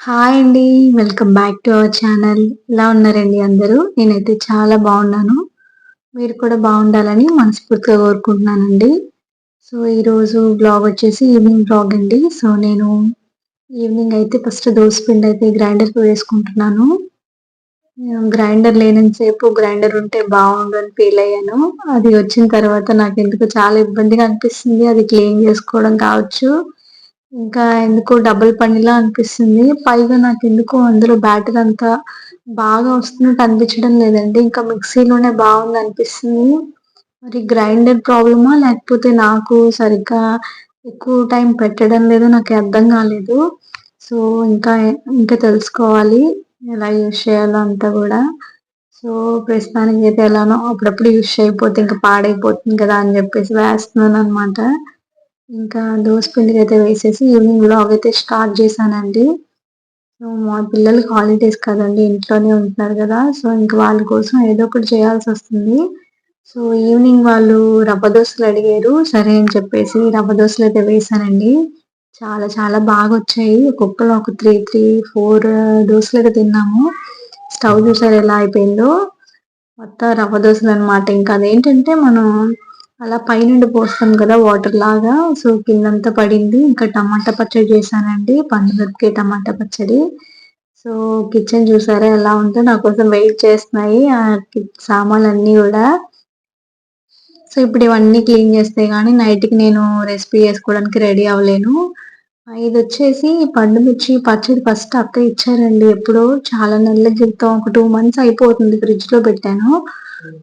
Hi అండి welcome back to our channel ఎలా ఉన్నారండి అందరూ? నేనైతే చాలా బాగున్నాను. మీరు కూడా బాగుండాలని మనస్ఫూర్తిగా కోరుకుంటున్నానండి. సో ఈరోజు బ్లాగ్ వచ్చేసి ఈవినింగ్ బ్లాగ్ అండి. సో నేను ఈవినింగ్ అయితే ఫస్ట్ దోశ పిండి అయితే గ్రైండర్కి వేసుకుంటున్నాను. గ్రైండర్ లేనంతసేపు గ్రైండర్ ఉంటే బాగుండు అని ఫీల్ అయ్యాను. అది వచ్చిన తర్వాత నాకు ఎందుకు చాలా ఇబ్బందిగా అనిపిస్తుంది. అది క్లీన్ చేసుకోవడం కావచ్చు. ఇంకా ఎందుకో డబుల్ పనిలా అనిపిస్తుంది. పైగా నాకు ఎందుకో అందులో బ్యాటర్ అంతా బాగా వస్తున్నట్టు అనిపించడం లేదండి. ఇంకా మిక్సీలోనే బాగుంది అనిపిస్తుంది. మరి గ్రైండర్ ప్రాబ్లమా? లేకపోతే నాకు సరిగ్గా ఎక్కువ టైం పెట్టడం లేదు నాకు అర్థం కాలేదు. సో ఇంకా ఇంకా తెలుసుకోవాలి ఎలా యూజ్ చేయాలో అంతా కూడా. సో ప్రస్తుతానికి అయితే ఎలానో అప్పుడప్పుడు యూజ్ చేయకపోతే ఇంకా పాడైపోతుంది కదా అని చెప్పేసి వేస్తున్నాను అనమాట ఇంకా దోశ పిండికి అయితే వేసేసి ఈవినింగ్ బ్లాగ్ అయితే స్టార్ట్ చేశానండి. సో మా పిల్లలకి హాలిడేస్ కదండి ఇంట్లోనే ఉంటున్నారు కదా. సో ఇంకా వాళ్ళ కోసం ఏదో ఒకటి చేయాల్సి వస్తుంది. సో ఈవినింగ్ వాళ్ళు రవ్వ దోశలు అడిగారు. సరే అని చెప్పేసి రవ్వ దోశలు అయితే వేసానండి చాలా చాలా బాగా వచ్చాయి. ఒక్కొక్కరు ఒక త్రీ త్రీ ఫోర్ దోశలు అయితే తిన్నాము. స్టవ్ చూసారు ఎలా అయిపోయిందో? మొత్తం రవ్వ దోశలు అనమాట ఇంకా అదేంటంటే మనం అలా పైనుండి పోస్తాం కదా వాటర్ లాగా. సో కిందంతా పడింది. ఇంకా టమాటా పచ్చడి చేశానండి. పండుగకి టమాటా పచ్చడి. సో కిచెన్ చూసారా ఎలా ఉందో నా కోసం వెయిట్ చేస్తున్నాయి. ఆ సామాన్లు అన్నీ కూడా. సో ఇప్పుడు ఇవన్నీ క్లీన్ చేస్తే కానీ నైట్కి నేను రెసిపీ చేసుకోవడానికి రెడీ అవ్వలేను. ఇది వచ్చేసి పండు మిర్చి పచ్చడి ఫస్ట్ అక్క ఇచ్చారండి ఎప్పుడో. చాలా నెలల క్రితం ఒక టూ మంత్స్ అయిపోతుంది ఫ్రిడ్జ్లో పెట్టాను.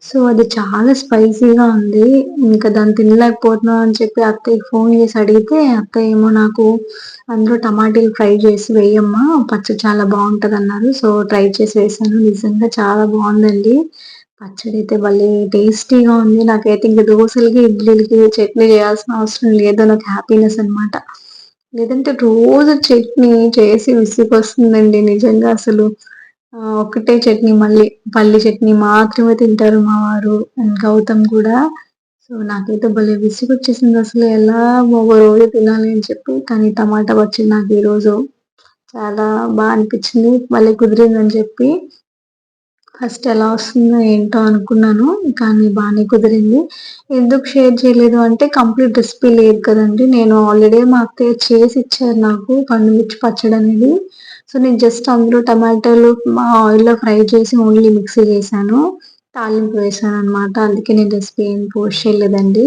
సో అది చాలా స్పైసీగా ఉంది. ఇంకా దాన్ని తినలేకపోతున్నాం అని చెప్పి అత్తయ్య ఫోన్ చేసి అడిగితే అత్తయ్య ఏమో నాకు అందులో టమాటీలు ఫ్రై చేసి వేయమ్మా పచ్చడి చాలా బాగుంటది అన్నారు. సో ట్రై చేసి వేసాను. నిజంగా చాలా బాగుందండి. పచ్చడి అయితే భలే టేస్టీగా ఉంది. నాకైతే ఇంకా దోశలకి ఇడ్లీలకి చట్నీ చేయాల్సిన అవసరం లేదు. నాకు హ్యాపీనెస్ అనమాట లేదంటే రోజు చట్నీ చేసి విసిగొస్తుందండి నిజంగా అసలు. ఒకటే చట్నీ మళ్ళీ పల్లి చట్నీ మాత్రమే తింటారు మా వారు అండ్ గౌతమ్ కూడా. సో నాకైతే భలే విసుగు వచ్చేసింది అసలు ఎలా ఒక రోజు తినాలి అని చెప్పి కానీ టమాటా వచ్చింది నాకు ఈరోజు చాలా బాగా అనిపించింది. మళ్ళీ కుదిరిందని చెప్పి ఫస్ట్ ఎలా వస్తుందో ఏంటో అనుకున్నాను కానీ బాగానే కుదిరింది. ఎందుకు షేర్ చేయలేదు అంటే కంప్లీట్ రెసిపీ లేదు కదండి. నేను ఆల్రెడీ మా అత్తయ్య చేసి ఇచ్చారు నాకు పండు మిర్చి పచ్చడి అనేది సో నేను జస్ట్ అందులో టమాటాలు ఆయిల్లో ఫ్రై చేసి ఓన్లీ మిక్సీ చేశాను. తాలింపు వేసాను అనమాట అందుకే నేను రెసిపీ ఏం పోస్ట్ చేయలేదండి.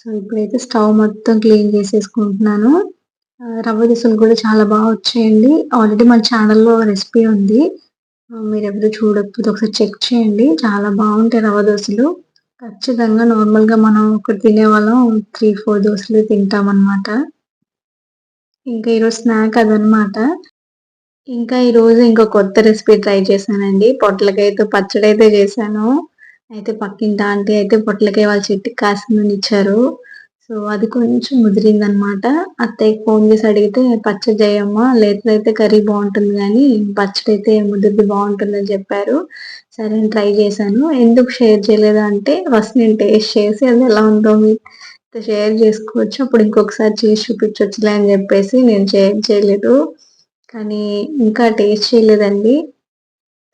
సో ఇప్పుడైతే స్టవ్ మొత్తం క్లీన్ చేసేసుకుంటున్నాను. రవ్వ దోశలు కూడా చాలా బాగా వచ్చాయండి. ఆల్రెడీ మన ఛానల్లో రెసిపీ ఉంది. మీరు ఎవరు చూడకపోతే ఒకసారి చెక్ చేయండి. చాలా బాగుంటాయి రవ్వ దోశలు ఖచ్చితంగా నార్మల్గా మనం ఒకటి తినేవాళ్ళం. త్రీ ఫోర్ దోశలు తింటాం ఇంకా ఈరోజు స్నాక్ అదనమాట ఇంకా ఈరోజు ఇంకో కొత్త రెసిపీ ట్రై చేశానండి. పొట్లకాయతో పచ్చడి అయితే చేశాను. అయితే పక్కింటి ఆంటీ అయితే పొట్లకాయ వాళ్ళ చెట్టుకి కాసిందని ఇచ్చారు. సో అది కొంచెం ముదిరింది అనమాట అత్తయ్యకి ఫోన్ చేసి అడిగితే పచ్చడి చేయమ్మా లేకపోతే కర్రీ బాగుంటుంది కానీ పచ్చడి అయితే ముదిరిది బాగుంటుందని చెప్పారు. సరే అని ట్రై చేశాను. ఎందుకు షేర్ చేయలేదు అంటే ఫస్ట్ నేను టేస్ట్ చేసి అది ఎలా ఉందో మీతో షేర్ చేసుకోవచ్చు. అప్పుడు ఇంకొకసారి చేసి చూపించవచ్చులే అని చెప్పేసి నేను షేర్ చేయలేదు. కానీ ఇంకా టేస్ట్ చేయలేదండి.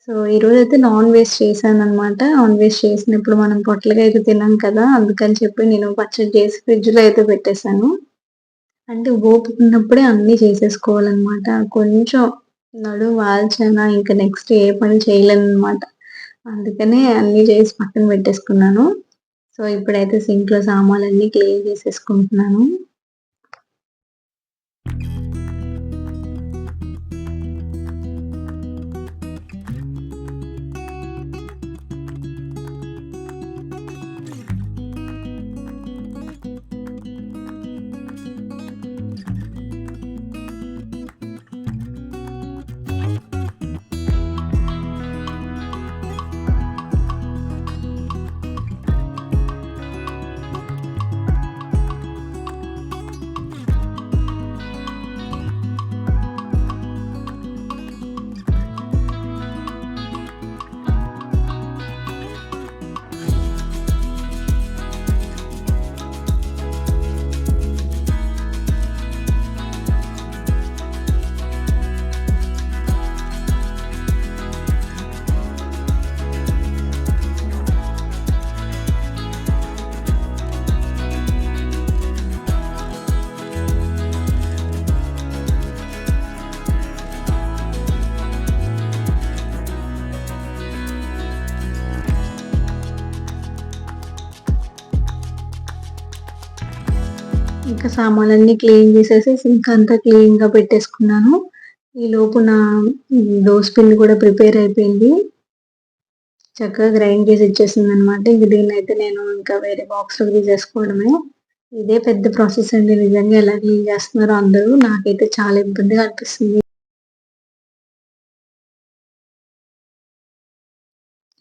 సో ఈరోజు అయితే నాన్ వెజ్ చేశాను అనమాట నాన్ వెజ్ చేసినప్పుడు మనం పొట్లగా అయితే తిన్నాం కదా అందుకని చెప్పి నేను పచ్చడి చేసి ఫ్రిడ్జ్లో అయితే పెట్టేశాను. అంటే ఓపిక ఉన్నప్పుడే అన్నీ చేసేసుకోవాలన్నమాట. కొంచెం నడు వాల్చానా ఇంకా నెక్స్ట్ ఏ పని చేయలేను అనమాట అందుకనే అన్నీ చేసి పక్కన పెట్టేసుకున్నాను. సో ఇప్పుడైతే సింక్లో సామాన్లన్నీ క్లీన్ చేసేసుకుంటున్నాను. ఇంకా సామాన్లన్నీ క్లీన్ చేసేసి సింక్ అంతా క్లీన్గా పెట్టేసుకున్నాను. ఈ లోపు నా దోస్ పిండి కూడా ప్రిపేర్ అయిపోయింది. చక్కగా గ్రైండ్ చేసి ఇచ్చేసింది అనమాట ఇంక దీన్ని అయితే నేను ఇంకా వేరే బాక్స్లో తీసేసుకోవడమే. ఇదే పెద్ద ప్రాసెస్ అండి. నిజంగా ఎలా క్లీన్ చేస్తున్నారో అందరూ నాకైతే చాలా ఇబ్బందిగా అనిపిస్తుంది.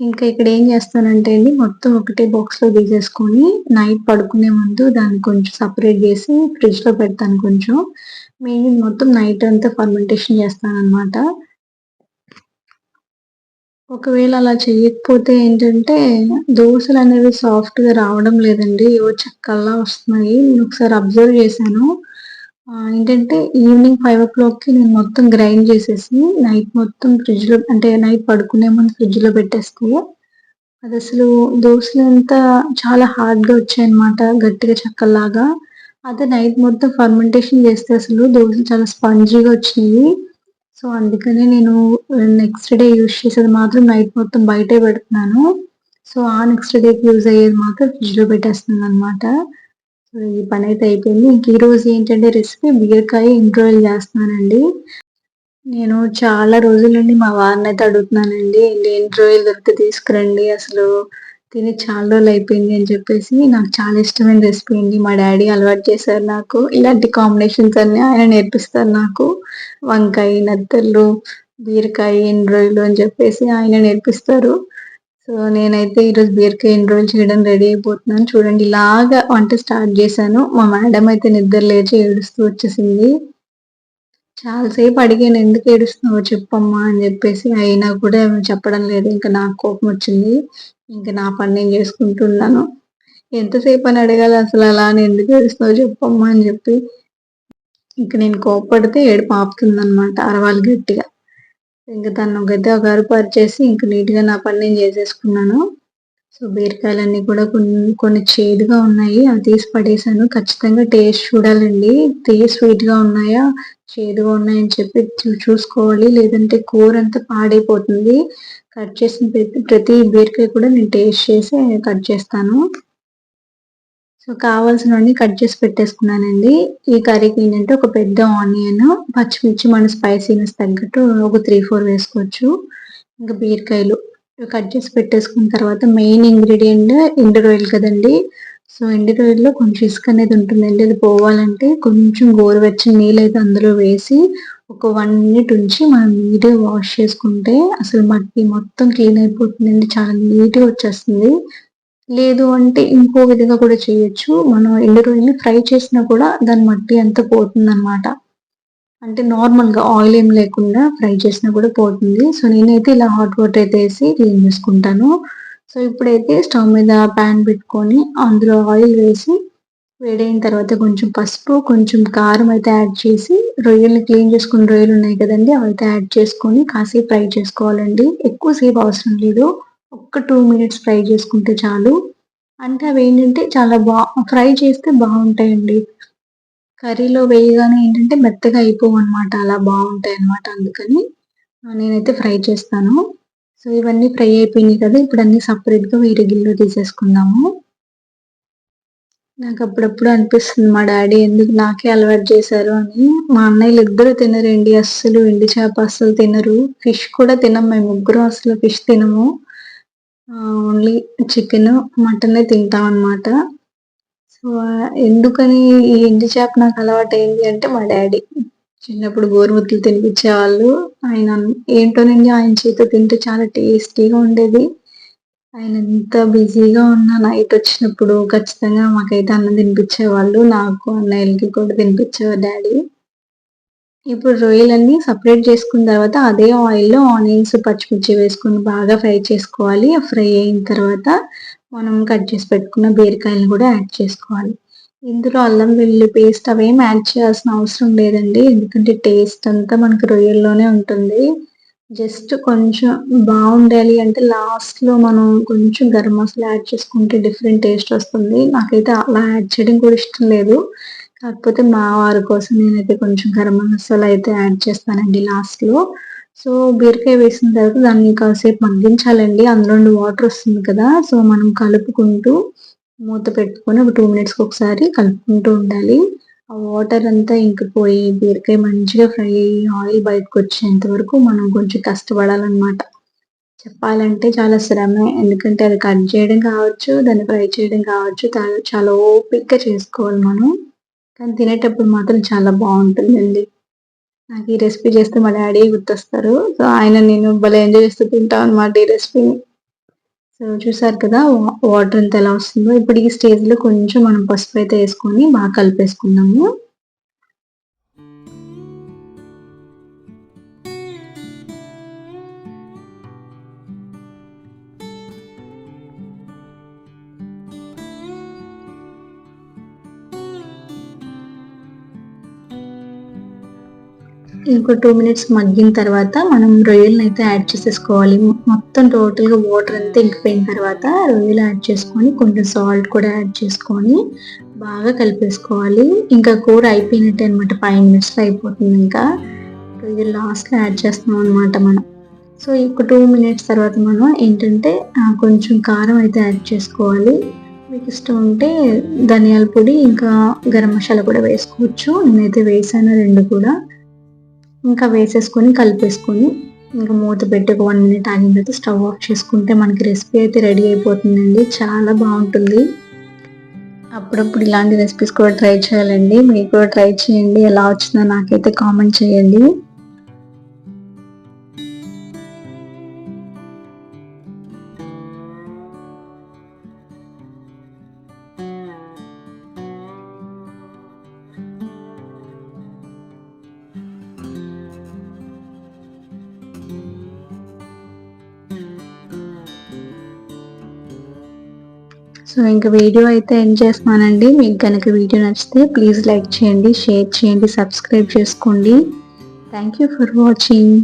ఇంకా ఇక్కడ ఏం చేస్తానంటే అండి మొత్తం ఒకటే బాక్స్లో తీసేసుకొని నైట్ పడుకునే ముందు దాన్ని కొంచెం సపరేట్ చేసి ఫ్రిడ్జ్లో పెడతాను కొంచెం. మెయిన్ మొత్తం నైట్ అంతా ఫర్మెంటేషన్ చేస్తాను అనమాట ఒకవేళ అలా చేయకపోతే ఏంటంటే దోశలు అనేవి సాఫ్ట్గా రావడం లేదండి. ఏవో చెక్కల్లా వస్తున్నాయి. నేను ఒకసారి అబ్జర్వ్ చేశాను. ఏంటంటే ఈవినింగ్ ఫైవ్ ఓ క్లాక్కి నేను మొత్తం గ్రైండ్ చేసేసి నైట్ మొత్తం ఫ్రిడ్జ్లో అంటే నైట్ పడుకునే ముందు ఫ్రిడ్జ్లో పెట్టేస్తే అది అసలు దోశలు అంతా చాలా హార్డ్గా వచ్చాయి అనమాట గట్టిగా చెక్కల్లాగా. అదే నైట్ మొత్తం ఫర్మెంటేషన్ చేస్తే అసలు దోశలు చాలా స్పంజీగా వచ్చినాయి. సో అందుకనే నేను నెక్స్ట్ డే యూజ్ చేసేది మాత్రం నైట్ మొత్తం బయటే పెడుతున్నాను. సో ఆ నెక్స్ట్ డేకి యూజ్ అయ్యేది మాత్రం ఫ్రిడ్జ్లో పెట్టేస్తుంది అనమాట ఈ పని అయితే అయిపోయింది. ఇంక ఈ రోజు ఏంటంటే రెసిపీ బీరకాయ ఇంట్రోల్ చేస్తున్నానండి. నేను చాలా రోజుల నుండి మా వారిని అయితే అడుగుతున్నానండి ఇంట్రోయల్ దొరికితే తీసుకురండి అసలు తిని చాలా రోజులు అయిపోయింది అని చెప్పేసి. నాకు చాలా ఇష్టమైన రెసిపీ అండి. మా డాడీ అలవాటు చేశారు నాకు. ఇలాంటి కాంబినేషన్స్ అన్ని ఆయన నేర్పిస్తారు నాకు. వంకాయ నత్తలు బీరకాయ ఇండ్రోయిలు అని చెప్పేసి ఆయన నేర్పిస్తారు. సో నేనైతే ఈరోజు బీర్కే ఎన్రోల్ చేయడం రెడీ అయిపోతున్నాను. చూడండి ఇలాగా వంట స్టార్ట్ చేశాను. మా మేడం అయితే నిద్ర లేచి ఏడుస్తూ వచ్చేసింది. చాలాసేపు అడిగాను ఎందుకు ఏడుస్తున్నావు? చెప్పమ్మా అని చెప్పేసి అయినా కూడా చెప్పడం లేదు. ఇంకా నాకు కోపం వచ్చింది. ఇంకా నా పని నేను చేసుకుంటున్నాను. ఎంతసేపు అని అడగాలి అసలు అలా అని ఎందుకు ఏడుస్తున్నావు? చెప్పమ్మా అని చెప్పి ఇంక నేను కోపడితే ఏడుపు పాపుతుంది అనమాట అరవాలి గట్టిగా. ఇంకా తను ఒకైతే ఒక అరుపారు చేసి ఇంక నీట్గా నా పని నేను చేసేసుకున్నాను. సో బీరకాయలన్నీ కూడా కొన్ని కొన్ని చేదుగా ఉన్నాయి. అవి తీసి పడేసాను. ఖచ్చితంగా టేస్ట్ చూడాలండి. టేస్ట్ స్వీట్గా ఉన్నాయా? చేదుగా ఉన్నాయని చెప్పి చూసుకోవాలి. లేదంటే కూర అంతా పాడైపోతుంది. కట్ చేసిన ప్రతి ప్రతి బీరకాయ కూడా నేను టేస్ట్ చేసి కట్ చేస్తాను. సో కావాల్సినవన్నీ కట్ చేసి పెట్టేసుకున్నానండి. ఈ కర్రీకి ఏంటంటే ఒక పెద్ద ఆనియన్ పచ్చిమిర్చి మన స్పైసీనెస్ తగ్గట్టు ఒక త్రీ ఫోర్ వేసుకోవచ్చు. ఇంకా బీరకాయలు కట్ చేసి పెట్టేసుకున్న తర్వాత మెయిన్ ఇంగ్రీడియంట్ ఎండు ఆయిల్ కదండి. సో ఎండు ఆయిల్లో కొంచెం ఇసుక అనేది ఉంటుందండి. అది పోవాలంటే కొంచెం గోరువెచ్చని నీళ్ళు అయితే అందులో వేసి ఒక వన్ మినిట్ ఉంచి మనం నీట్గా వాష్ చేసుకుంటే అసలు మట్టి మొత్తం క్లీన్ అయిపోతుందండి. చాలా నీట్గా వచ్చేస్తుంది. లేదు అంటే ఇంకో విధంగా కూడా చేయొచ్చు. మనం ఎండు రొయ్యలు ఫ్రై చేసినా కూడా దాని మట్టి అంతా పోతుందన్నమాట. అంటే నార్మల్గా ఆయిల్ ఏం లేకుండా ఫ్రై చేసినా కూడా పోతుంది. సో నేనైతే ఇలా హాట్ వాటర్ అయితే వేసి క్లీన్ చేసుకుంటాను. సో ఇప్పుడైతే స్టవ్ మీద ప్యాన్ పెట్టుకొని అందులో ఆయిల్ వేసి వేడైన తర్వాత కొంచెం పసుపు కొంచెం కారం అయితే యాడ్ చేసి రొయ్యల్ని క్లీన్ చేసుకున్న రొయ్యలు ఉన్నాయి కదండి అవి అయితే యాడ్ చేసుకొని కాసేపు ఫ్రై చేసుకోవాలండి. ఎక్కువసేపు అవసరం లేదు. ఒక్క టూ మినిట్స్ ఫ్రై చేసుకుంటే చాలు. అంటే అవి ఏంటంటే చాలా బా ఫ్రై చేస్తే బాగుంటాయండి. కర్రీలో వేయగానే ఏంటంటే మెత్తగా అయిపోవు అనమాట అలా బాగుంటాయి అనమాట అందుకని నేనైతే ఫ్రై చేస్తాను. సో ఇవన్నీ ఫ్రై అయిపోయినాయి కదా ఇప్పుడు అన్ని సపరేట్గా వేరే గిన్నెలో తీసేసుకుందాము. నాకు అప్పుడప్పుడు అనిపిస్తుంది మా డాడీ ఎందుకు నాకే అలవాటు చేశారు అని. మా అన్నయ్యలు ఇద్దరు తినరండి అస్సలు ఎండి చేప అస్సలు తినరు. ఫిష్ కూడా తినం మేము ముగ్గురు అసలు ఫిష్ తినము. ఓన్లీ చికెన్ మటన్ తింటాం అనమాట సో ఎందుకని ఈ ఎండి చేప నాకు అలవాటు ఏంటి అంటే మా డాడీ. చిన్నప్పుడు గోరుముద్దలు తినిపించేవాళ్ళు. ఆయన ఏంటోనండి ఆయన చేత తింటే చాలా టేస్టీగా ఉండేది. ఆయన ఎంత బిజీగా ఉన్న నైట్ వచ్చినప్పుడు ఖచ్చితంగా మాకైతే అన్నం తినిపించేవాళ్ళు. నాకు అన్నయ్యలకి కూడా తినిపించేవారు డాడీ. ఇప్పుడు రొయ్యలన్నీ సపరేట్ చేసుకున్న తర్వాత అదే ఆయిల్లో ఆనియన్స్ పచ్చిమిర్చి వేసుకుని బాగా ఫ్రై చేసుకోవాలి. ఫ్రై అయిన తర్వాత మనం కట్ చేసి పెట్టుకున్న బీరకాయలు కూడా యాడ్ చేసుకోవాలి. ఇందులో అల్లం వెల్లుల్లి పేస్ట్ అవేం యాడ్ చేయాల్సిన అవసరం లేదండి. ఎందుకంటే టేస్ట్ అంతా మనకు రొయ్యల్లోనే ఉంటుంది. జస్ట్ కొంచెం బాగుండాలి అంటే లాస్ట్లో మనం కొంచెం గరం మసాలా యాడ్ చేసుకుంటే డిఫరెంట్ టేస్ట్ వస్తుంది. నాకైతే అలా యాడ్ చేయడం కూడా ఇష్టం లేదు. కాకపోతే మా వారి కోసం నేనైతే కొంచెం గరం మసాలా అయితే యాడ్ చేస్తానండి లాస్ట్లో సో బీరకాయ వేసిన తర్వాత దాన్ని కాసేపు మగ్గించాలండి. అందులో వాటర్ వస్తుంది కదా సో మనం కలుపుకుంటూ మూత పెట్టుకొని ఒక టూ మినిట్స్కి ఒకసారి కలుపుకుంటూ ఉండాలి. ఆ వాటర్ అంతా ఇంకిపోయి బీరకాయ మంచిగా ఫ్రై అయ్యి ఆయిల్ బయటకు వచ్చేంత వరకు మనం కొంచెం కష్టపడాలన్నమాట. చెప్పాలంటే చాలా శ్రమే. ఎందుకంటే అది కట్ చేయడం కావచ్చు దాన్ని ఫ్రై చేయడం కావచ్చు చాలా ఓపిక్గా చేసుకోవాలి మనం. కానీ తినేటప్పుడు మాత్రం చాలా బాగుంటుందండి. నాకు ఈ రెసిపీ చేస్తే మా డాడీ గుర్తొస్తారు. సో ఆయన నేను భలే ఎంజాయ్ చేస్తూ తింటాను అనమాట ఈ రెసిపీని సో చూసారు కదా వా- వాటర్ ఎంత ఎలా వస్తుందో. ఇప్పుడు ఈ స్టేజ్లో కొంచెం మనం పసుపు అయితే వేసుకొని బాగా కలిపేసుకున్నాము ఇంకో టూ మినిట్స్ మగ్గిన తర్వాత మనం రొయ్యలను అయితే యాడ్ చేసేసుకోవాలి. మొత్తం టోటల్గా వాటర్ అంతా ఇంకిపోయిన తర్వాత రొయ్యలు యాడ్ చేసుకొని కొంచెం సాల్ట్ కూడా యాడ్ చేసుకొని బాగా కలిపేసుకోవాలి. ఇంకా కూర అయిపోయినట్టే అనమాట ఫైవ్ మినిట్స్లో అయిపోతుంది ఇంకా. రొయ్యలు లాస్ట్లో యాడ్ చేస్తున్నాం అనమాట మనం. సో ఒక టూ మినిట్స్ తర్వాత మనం ఏంటంటే కొంచెం కారం అయితే యాడ్ చేసుకోవాలి. మీకు ఇష్టం ఉంటే ధనియాల పొడి ఇంకా గరం మసాలా కూడా వేసుకోవచ్చు. నేనైతే వేసాను రెండు కూడా. ఇంకా వేసేసుకొని కలిపేసుకొని ఇంకా మూత పెట్టి ఒక వన్ మినిట్ ఆగిన తర్వాత స్టవ్ ఆఫ్ చేసుకుంటే మనకి రెసిపీ అయితే రెడీ అయిపోతుందండి. చాలా బాగుంటుంది. అప్పుడప్పుడు ఇలాంటి రెసిపీస్ కూడా ట్రై చేయాలండి. మీరు కూడా ట్రై చేయండి. ఎలా వచ్చిందో నాకైతే కామెంట్ చేయండి. సో ఇంకా వీడియో అయితే ఎండ్ చేస్తున్నానండి. మీకు కనుక వీడియో నచ్చితే ప్లీజ్ లైక్ చేయండి షేర్ చేయండి సబ్స్క్రైబ్ చేసుకోండి. Thank you for watching